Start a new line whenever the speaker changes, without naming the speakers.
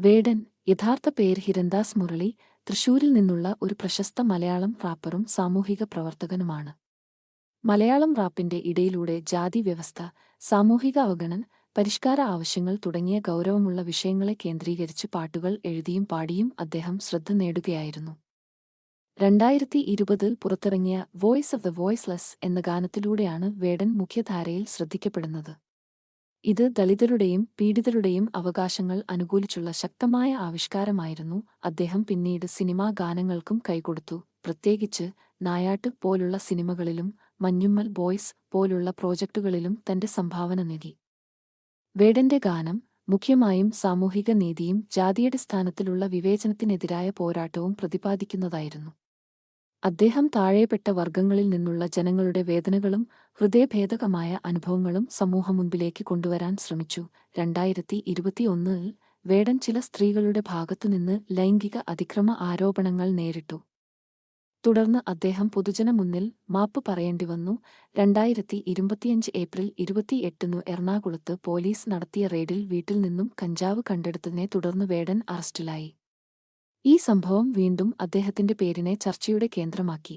വേടൻ യഥാർത്ഥ പേര് ഹിരന്ദാസ് മുരളി തൃശൂരിൽ നിന്നുള്ള ഒരു പ്രശസ്ത മലയാളം റാപ്പറും സാമൂഹിക പ്രവർത്തകനുമാണ്. മലയാളം റാപ്പിന്റെ ഇടയിലൂടെ ജാതി വ്യവസ്ഥ സാമൂഹിക അവഗണൻ പരിഷ്കാര ആവശ്യങ്ങൾ തുടങ്ങിയ ഗൗരവമുള്ള വിഷയങ്ങളെ കേന്ദ്രീകരിച്ച് പാട്ടുകൾ എഴുതിയും പാടിയും അദ്ദേഹം ശ്രദ്ധ നേടുകയായിരുന്നു. രണ്ടായിരത്തി ഇരുപതിൽ പുറത്തിറങ്ങിയ വോയിസ് ഓഫ് ദ വോയ്സ്ലെസ് എന്ന ഗാനത്തിലൂടെയാണ് വേടൻ മുഖ്യധാരയിൽ ശ്രദ്ധിക്കപ്പെടുന്നത്. ഇത് ദളിതരുടെയും പീഡിതരുടെയും അവകാശങ്ങൾ അനുകൂലിച്ചുള്ള ശക്തമായ ആവിഷ്കാരമായിരുന്നു. അദ്ദേഹം പിന്നീട് സിനിമാ ഗാനങ്ങൾക്കും കൈകൊടുത്തു. പ്രത്യേകിച്ച് നായാട്ട് പോലുള്ള സിനിമകളിലും മഞ്ഞുമ്മൽ ബോയ്സ് പോലുള്ള പ്രോജക്ടുകളിലും തന്റെ സംഭാവന നൽകി വേടന്റെ ഗാനം മുഖ്യമായും സാമൂഹിക നീതിയും ജാതിയടിസ്ഥാനത്തിലുള്ള വിവേചനത്തിനെതിരായ പോരാട്ടവും പ്രതിപാദിക്കുന്നതായിരുന്നു. അദ്ദേഹം താഴെപ്പെട്ട വർഗങ്ങളിൽ നിന്നുള്ള ജനങ്ങളുടെ വേദനകളും ഹൃദയഭേദകമായ അനുഭവങ്ങളും സമൂഹം മുൻപിലേക്ക് കൊണ്ടുവരാൻ ശ്രമിച്ചു. രണ്ടായിരത്തി ഇരുപത്തിയൊന്നിൽ വേടൻ ചില സ്ത്രീകളുടെ ഭാഗത്തുനിന്ന് ലൈംഗിക അതിക്രമ ആരോപണങ്ങൾ നേരിട്ടു. തുടർന്ന് അദ്ദേഹം പൊതുജന മുന്നിൽ മാപ്പ് പറയേണ്ടി വന്നു. രണ്ടായിരത്തി ഇരുപത്തിയഞ്ച് ഏപ്രിൽ ഇരുപത്തിയെട്ടിനു എറണാകുളത്ത് പോലീസ് നടത്തിയ റെയ്ഡിൽ വീട്ടിൽ നിന്നും കഞ്ചാവ് കണ്ടെടുത്തതിനെ തുടർന്ന് വേടൻ അറസ്റ്റിലായി. ഈ സംഭവം വീണ്ടും അദ്ദേഹത്തിന്റെ പേരിനെ ചർച്ചയുടെ കേന്ദ്രമാക്കി.